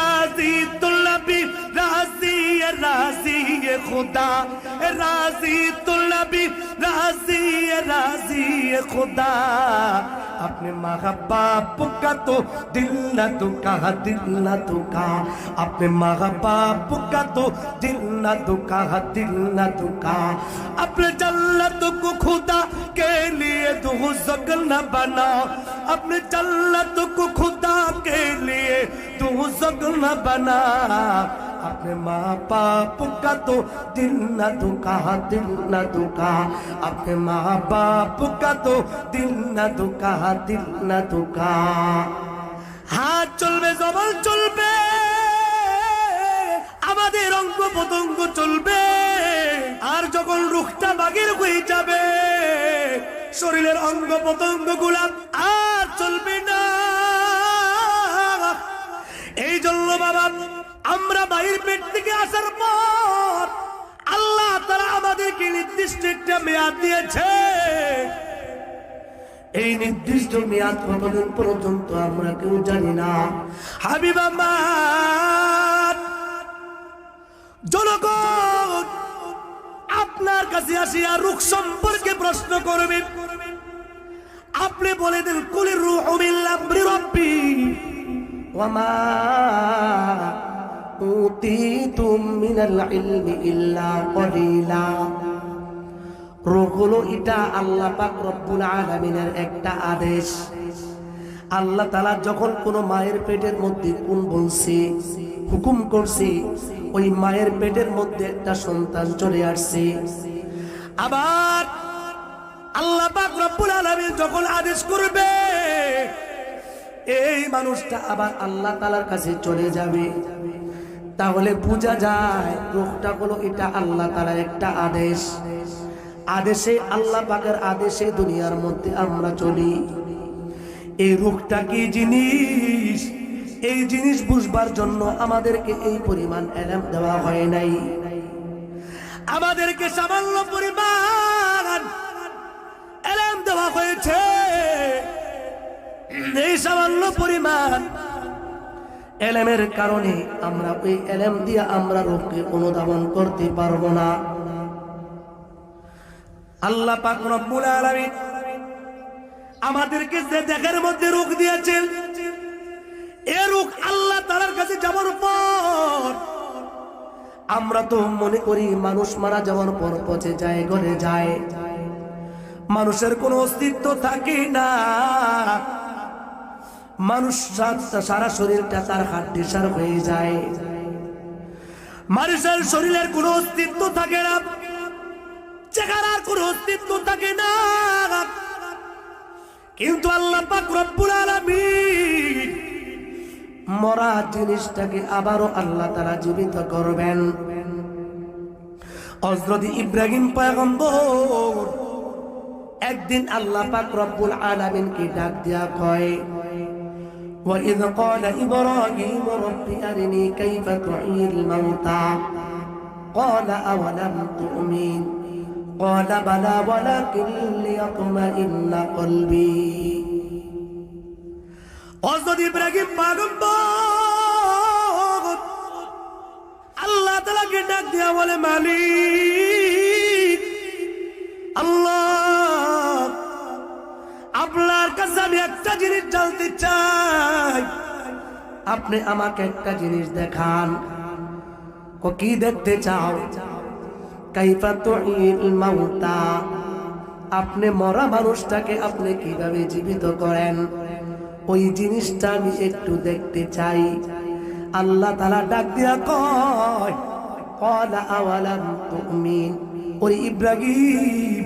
রাজি তুল্লাবি রাজি রাজি খুদা রাজি তুল্লাবি রাজি রাজি খুদা अपने माँ बाप का तो दिल न दुखा दिल न दुखा अपने माँ बाप का तो दिल न दुखा दिल न दुखा अपने जल्लत को खुदा के लिए तू जगल न बना अपने जल्लत को खुदा के लिए तू जगल न बना अपने माँ बाप का तो दिल न दुखा दिल न दुखा अपने माँ बाप का तो दिल न दुखा दिल न दुखा হাত চলবে জবল চলবে আমাদের অঙ্গ পতঙ্গ চলবে আর যখন রুখটা বাগের হয়ে যাবে শরীরের অঙ্গ পতঙ্গ গুলা আর পেট থেকে আসার পর আল্লাহ তারা আমাদেরকে নির্দিষ্ট একটা মেয়াদ দিয়েছে। এই নির্দিষ্ট মেয়াদ কতদিন পর্যন্ত আমরা কেউ জানি না। হাবিব আমার জনগণ আপনার কাছে আসিয়া রুখ সম্পর্কে প্রশ্ন করবে। আপনি বলে দেন কুলির রুহ মিল্লামরি রব্বি ওয়ামা উতিতুম মিনাল ইলমি ইল্লা কলিলা রোগ হলো এটা আল্লাহ পাক রব্বুল আলামিনের একটা আদেশ। আল্লাহ তালা যখন কোন মায়ের পেটের মধ্যে কোন বলছে, হুকুম করছে, ওই মায়ের পেটের মধ্যে একটা সন্তান চলে আসছে। আবার আল্লাহ পাক রব্বুল আলামিন যখন আদেশ করবে, এই মানুষটা আবার আল্লাহ তালার কাছে চলে যাবে। তাহলে বোঝা যায় রোগটা হলো এটা আল্লাহ তালার একটা আদেশ। আদেশে আল্লাহ পাকের আদেশে দুনিয়ার মধ্যে আমরা চলি। এই রোগটা কি জিনিস? এই জিনিস বুঝবার জন্য আমাদেরকে এই পরিমাণ এলাম দেওয়া হয় নাই। আমাদেরকে সামান্য পরিমাণ এলাম দেওয়া হয়েছে। এই সামান্য পরিমাণ এলেমের কারণে আমরা ওই এলেম দিয়ে আমরা রোগকে অনুধাবন করতে পারব না। আল্লাহ আমাদেরকে যে দেখার মধ্যে রোগ দিয়েছেন, এ রোগ আল্লাহ তাআলার কাছে যাওয়ার পর আমরা তো মনে করি মানুষ মারা যাওয়ার পর পচে যায়, গলে যায়। মানুষের কোনো অস্তিত্ব থাকে না। মানুষ সারা শরীরটা তার হাড্ডি সার হয়ে যায়। মানুষের শরীরের কোনো অস্তিত্ব থাকে না। চেহারার কোনো অস্তিত্ব থাকে না। কিন্তু আল্লাহ পাক মরা জিনিসটাকে আবারও আল্লাহ তারা জীবিত করবেন। ইব্রাহিম একদিন আল্লাহ পাক রব্বুল আলামিনকে ডাক দিয়া কয় وإذ قال إبراهيم رب أرني كيف تحيي الموتى قال أولم تؤمن قال بلى ولكن ليطمئن قلبي হযরত ইব্রাহিম পয়গম্বর আল্লাহ তাআলাকে ডাক দিয়া বলে মালিক জিনিস জানতে চাই। আপনি আমাকে একটা জিনিস দেখান। ও কি দেখতে চাও? কাইফা তুইল মাউতা। আপনি মরা মানুষটাকে আপনি কীভাবে জীবিত করেন? ওই জিনিসটা আমি একটু দেখতে চাই। আল্লাহ তালা ডাক দিয়া কয় ওই ইব্রাহিম,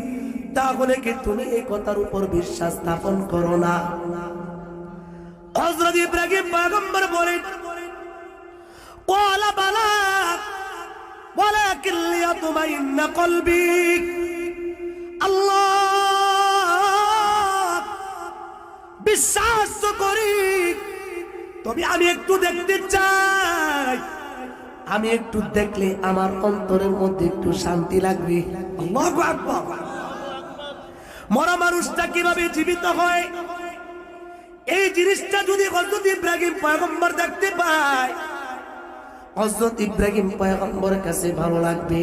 তাহলে কি তুমি এই কথার উপর বিশ্বাস স্থাপন করো না? নবী ইব্রাহিম পয়গম্বর বলেন ক্বালা বালা, ওয়ালাকিন লিয়াতমাইন্ন কলবি, আল্লাহ, বিশ্বাস করি, তবে আমি একটু দেখতে চাই, আমি একটু দেখলে আমার অন্তরের মধ্যে একটু শান্তি লাগবে। মরা মানুষটা কীভাবে জীবিত হয়? এই জিনিসটা যদি হজরত ইব্রাহিম পয়গম্বর দেখতে পায় হজরত ইব্রাহিম পয়গম্বরের কাছে ভালো লাগবে।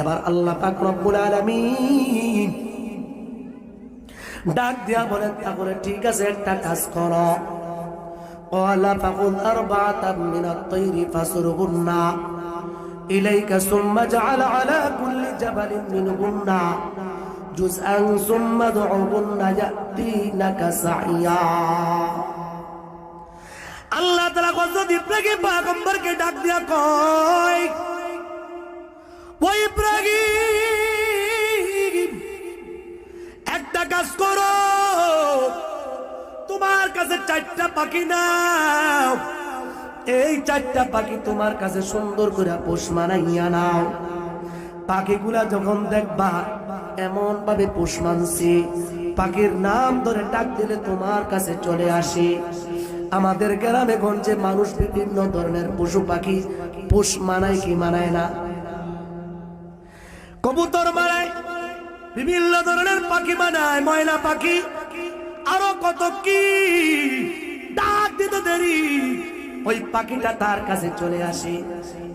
এবার আল্লাহ পাক রব্বুল আলামিন ডাক দিয়া বলেন, তাহলে ঠিক আছে, একটা কাজ কর। আল্লাহ جزءا ثم ادعهن يأتينك سعيا আল্লাহ তালা হজরত ইব্রাহিম পয়গম্বরকে ডাক দিয়া কয় ও ইব্রাহিম একটা কাজ করো তোমার কাছে চারটা পাখি নাও এই চারটা পাখি তোমার কাছে সুন্দর করে পোষ মানাইয়া নাও পাখিগুলা যখন দেখবা এমন ভাবে পোষ মানছি। পাখির নাম ধরে ডাক দিলে তোমার কাছে চলে আসি। আমাদের গ্রামে গঞ্জে মানুষ বিভিন্ন ধরনের পশু পাখি পোষ মানায় কি মানায় না। কবুতর মানায় বিভিন্ন ধরনের পাখি মানায়, ময়না পাখি, আরও কত কি? ডাক দিতে দেরি ওই পাখিটা তার কাছে চলে আসে।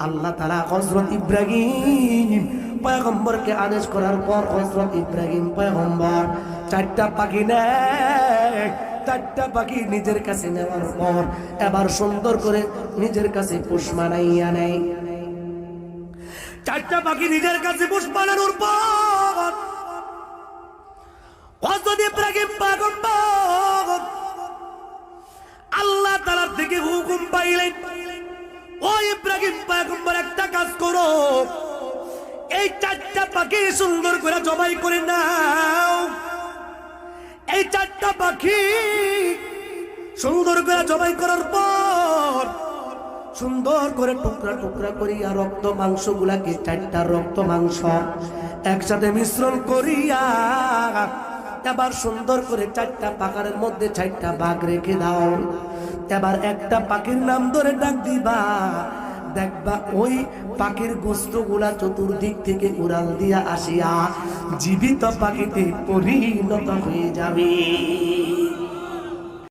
আল্লাহ তালা হজরত ইব্রাহিম পয়গম্বরকে আদেশ করার পর হজরত ইব্রাহিম পয়গম্বর চারটা পাখি নেয়। চারটা পাখি নিজের কাছে নেওয়ার পর এবার সুন্দর করে নিজের কাছে পুষ মানাইয়া নেয়। চারটা পাখি নিজের কাছে পুষ বানানোর পর হযরত ইব্রাহিম পয়গম্বর আল্লাহ তাআলার থেকে হুকুম পাইলেন ও ইব্রাহিম পয়গম্বর, একটা কাজ করো। এই চারটা পাখি সুন্দর করে জবাই করে নাও। এই চারটা পাখি সুন্দর করে জবাই করার পর, সুন্দর করে টুকরা টুকরা করিয়া রক্ত মাংস গুলাকে চারটা রক্ত মাংস একসাথে মিশ্রণ করিয়া এবার সুন্দর করে চারটা পাকারের মধ্যে চারটা বাঘ রেখে দাও। এবার একটা পাখির নাম ধরে ডাক দিবা। দেখবা ওই পাখির গোস্তগুলা চতুর্দিক থেকে উড়াল দিয়া আসিয়া জীবিত পাখিতে পরিণত হয়ে যাবে।